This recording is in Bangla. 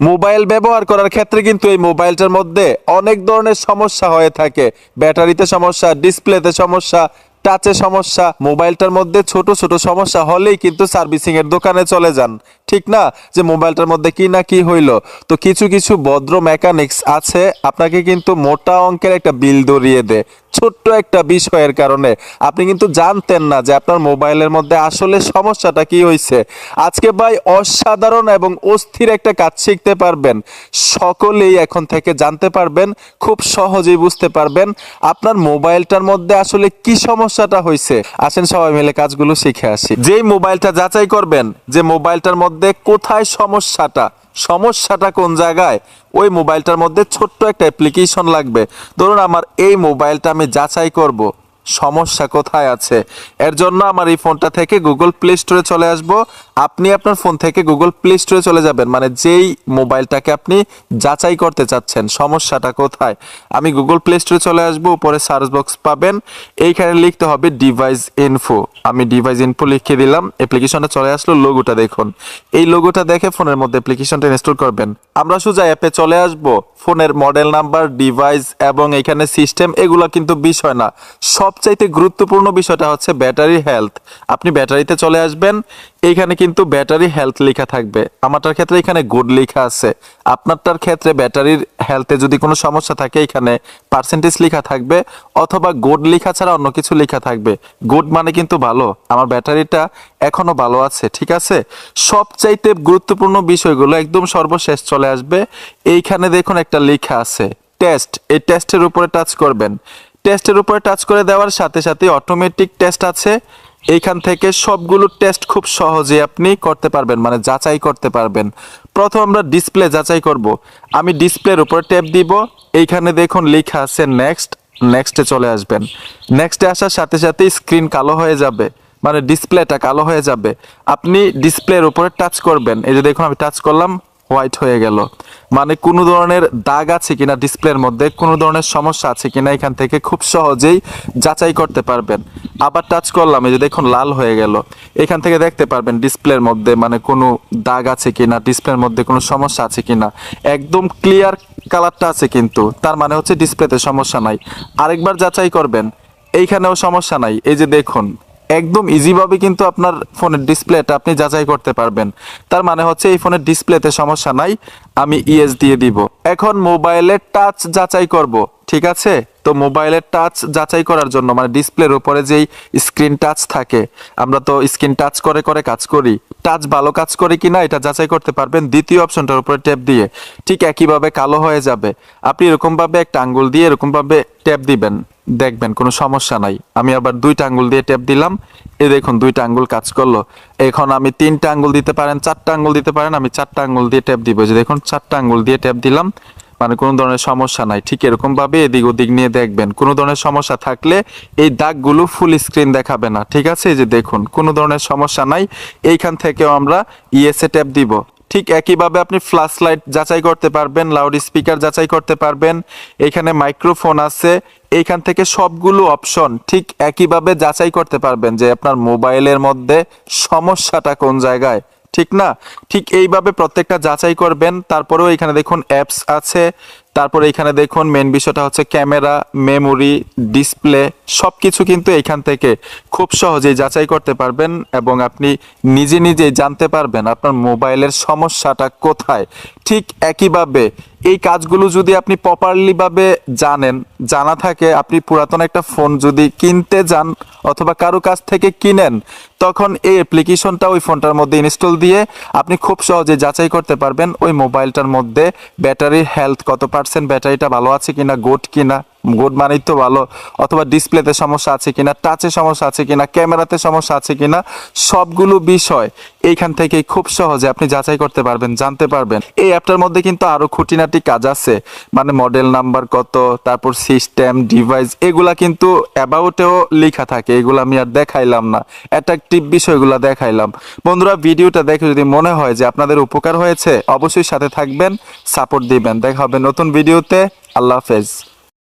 মোবাইল ব্যবহার করার ক্ষেত্রে কিন্তু এই মোবাইলটার মধ্যে অনেক ধরনের সমস্যা হয়ে থাকে। ব্যাটারিতে সমস্যা, ডিসপ্লেতে সমস্যা টাচে সমস্যা, মোবাইলটার মধ্যে ছোট ছোট সমস্যা হলেই কিন্তু সার্ভিসিং এর দোকানে চলে যান। ঠিক না? যে মোবাইলটার মধ্যে কি না কি হইল? তো কিছু কিছু ভদ্র মেকানিক্স আছে, আপনাকে কিন্তু মোটা অঙ্কের একটা বিল ধরিয়ে দেয়। ছোট্ট একটা বিষয়ের কারণে। আপনি কিন্তু জানতেন না যে আপনার মোবাইলের মধ্যে আসলে সমস্যাটা কি হয়েছে আজকে ভাই অসাধারণ এবং অস্থির একটা কাজ শিখতে পারবেন। সকলেই এখন থেকে জানতে পারবেন, খুব সহজেই বুঝতে পারবেন আপনার মোবাইলটার মধ্যে আসলে কি সমস্যাটা হয়েছে আসেন সবাই মিলে কাজগুলো শিখে আসি। যেই মোবাইলটা যাচাই করবেন, যে মোবাইলটার মধ্যে কোথায় সমস্যাটা সমস্যাটা কোন জায়গায়, ওই মোবাইলটার মধ্যে ছোট্ট একটা অ্যাপ্লিকেশন লাগবে। ধরুন আমার এই মোবাইলটা আমি যাচাই করব। সমস্যা কোথায় আছে? এর জন্য আমার এই ফোনটা থেকে গুগল প্লে স্টোরে চলে আসব। আপনি আপনার ফোন থেকে গুগল প্লে স্টোরে চলে যাবেন। মানে যেই মোবাইলটাকে আপনি যাচাই করতে চাচ্ছেন, সমস্যাটা কোথায়? আমি গুগল প্লে স্টোরে চলে আসব, উপরে সার্চ বক্স পাবেন। এইখানে লিখতে হবে ডিভাইস ইনফো আমি ডিভাইস ইনফো লিখে দিলাম। অ্যাপ্লিকেশনটা চলে আসলো লোগোটা দেখুন। এই লোগোটা দেখে ফোনের মধ্যে অ্যাপ্লিকেশনটা ইনস্টল করবেন। আমরা সোজা অ্যাপে চলে আসব। ফোনের মডেল নাম্বার ডিভাইস এবং এখানে সিস্টেম এগুলো কিন্তু বিষয় না। সবচাইতে গুরুত্বপূর্ণ বিষয়টা হচ্ছে ব্যাটারি হেলথ। আপনি ব্যাটারিতে চলে আসবেন, এইখানে কিন্তু ব্যাটারি হেলথ লেখা থাকবে। আমারটার ক্ষেত্রে এখানে গুড লেখা আছে। আপনারটার ক্ষেত্রে ব্যাটারির হেলথে যদি কোনো সমস্যা থাকে, এখানে পার্সেন্টেজ লেখা থাকবে, অথবা গুড লেখা ছাড়া অন্য কিছু লেখা থাকবে। গুড মানে কিন্তু ভালো। আমার ব্যাটারিটা এখনও ভালো আছে, ঠিক আছে? সবচাইতে গুরুত্বপূর্ণ বিষয়গুলো একদম সর্বশেষ চলে আসবে। এইখানে দেখুন একটা লেখা আছে টেস্ট এই টেস্টের উপরে টাচ করবেন। টেস্টের উপরে টাচ করে দেওয়ার সাথে সাথে অটোমেটিক টেস্ট আছে। এইখান থেকে সবগুলো টেস্ট খুব সহজে আপনি করতে পারবেন মানে যাচাই করতে পারবেন। প্রথম আমরা ডিসপ্লে যাচাই করব। আমি ডিসপ্লের উপরে ট্যাপ দিব। এইখানে দেখুন লেখা আছে নেক্সট নেক্সটে চলে আসবেন। নেক্সটে আসার সাথে সাথে স্ক্রিন কালো হয়ে যাবে মানে ডিসপ্লেটা কালো হয়ে যাবে। আপনি ডিসপ্লের উপরে টাচ করবেন। এই যে দেখুন আমি টাচ করলাম হোয়াইট হয়ে গেল। মানে কোনো ধরনের দাগ আছে কিনা ডিসপ্লের মধ্যে, কোনো ধরনের সমস্যা আছে কিনা এখান থেকে খুব সহজেই যাচাই করতে পারবেন। আবার টাচ করলাম, এই যে দেখুন লাল হয়ে গেল। এখান থেকে দেখতে পারবেন ডিসপ্লের মধ্যে মানে কোনো দাগ আছে কিনা, ডিসপ্লের মধ্যে কোনো সমস্যা আছে কিনা। একদম ক্লিয়ার কালারটা আছে কিন্তু, তার মানে হচ্ছে ডিসপ্লেতে সমস্যা নাই। আরেকবার যাচাই করবেন, এইখানেও সমস্যা নাই। এই যে দেখুন একদম ইজিভাবে কিন্তু আপনার ফোনের ডিসপ্লেটা আপনি যাচাই করতে পারবেন। তার মানে হচ্ছে এই ফোনের ডিসপ্লেতে সমস্যা নাই, আমি ইএস দিয়ে দিব। এখন মোবাইলের টাচ যাচাই করব, ঠিক আছে? তো মোবাইলের টাচ যাচাই করার জন্য মানে ডিসপ্লের উপরে যেই স্ক্রিন টাচ থাকে, আমরা তো স্ক্রিন টাচ করে করে কাজ করি। টাচ ভালো কাজ করে কিনা, এটা যাচাই করতে পারবেন। দ্বিতীয় অপশনটার উপরে ট্যাপ দিয়ে, ঠিক একইভাবে কালো হয়ে যাবে। আপনি এরকমভাবে একটা আঙ্গুল দিয়ে এরকমভাবে ট্যাপ দিবেন। দেখবেন, কোনো সমস্যা নাই। আমি আবার দুইটা আঙ্গুল দিয়ে ট্যাপ দিলাম। এ দেখুন, দুইটা আঙ্গুল কাজ করল। এখন আমি তিনটা আঙ্গুল দিতে পারেন, চারটা আঙ্গুল দিতে পারেন, আমি চারটা আঙ্গুল দিয়ে ট্যাপ দিব। যে দেখুন, চারটা আঙ্গুল দিয়ে ট্যাপ দিলাম। মানে কোনো ধরনের সমস্যা নাই। ঠিক এরকমভাবে এদিক ওদিক নিয়ে দেখবেন। কোনো ধরনের সমস্যা থাকলে এই দাগগুলো ফুল স্ক্রিন দেখাবে না। ঠিক আছে? এই যে দেখুন, কোনো ধরনের সমস্যা নাই। এইখান থেকেও আমরা ইএসএ ট্যাপ দিব। ঠিক একইভাবে আপনি ফ্ল্যাশ লাইট যাচাই করতে পারবেন লাউড স্পিকার যাচাই করতে পারবেন, এখানে মাইক্রোফোন আছে, এইখান থেকে সবগুলো অপশন ঠিক একইভাবে যাচাই করতে পারবেন যে আপনার মোবাইলের মধ্যে সমস্যাটা কোন জায়গায়, ঠিক না? ঠিক এইভাবে প্রত্যেকটা যাচাই করবেন, তারপরেও এখানে দেখুন অ্যাপস আছে তারপরে এখানে দেখুন মেন বিষয়টা হচ্ছে ক্যামেরা মেমোরি ডিসপ্লে সব কিছু কিন্তু এখান থেকে খুব সহজেই যাচাই করতে পারবেন এবং আপনি নিজে নিজেই জানতে পারবেন আপনার মোবাইলের সমস্যাটা কোথায়। ঠিক একইভাবে এই কাজগুলো যদি আপনি প্রপারলি ভাবে জানেন, জানা থাকে, আপনি পুরাতন একটা ফোন যদি কিনতে যান অথবা কারও কাছ থেকে কিনেন, তখন এই অ্যাপ্লিকেশনটা ওই ফোনটার মধ্যে ইনস্টল দিয়ে আপনি খুব সহজে যাচাই করতে পারবেন ওই মোবাইলটার মধ্যে ব্যাটারির হেলথ কত পার্সেন্ট ব্যাটারিটা ভালো আছে কিনা গোট কিনা। গোড মানেই তো ভালো। অথবা ডিসপ্লেতে সমস্যা আছে কিনা টাচে সমস্যা আছে কিনা ক্যামেরাতে সমস্যা আছে কিনা, সবগুলো বিষয় এইখান থেকে খুব সহজে আপনি যাচাই করতে পারবেন, জানতে পারবেন। এই অ্যাপটার মধ্যে কিন্তু আরও খুঁটিনাটি কাজ আছে। মানে মডেল নাম্বার কত, তারপর সিস্টেম ডিভাইস এগুলা কিন্তু অ্যাবাউটেও লেখা থাকে। এগুলো আমি আর দেখাইলাম না। অ্যাট্রাকটিভ বিষয়গুলো দেখাইলাম। বন্ধুরা, ভিডিওটা দেখে যদি মনে হয় যে আপনাদের উপকার হয়েছে, অবশ্যই সাথে থাকবেন সাপোর্ট দিবেন। দেখা হবে নতুন ভিডিওতে। আল্লাহ হাফেজ।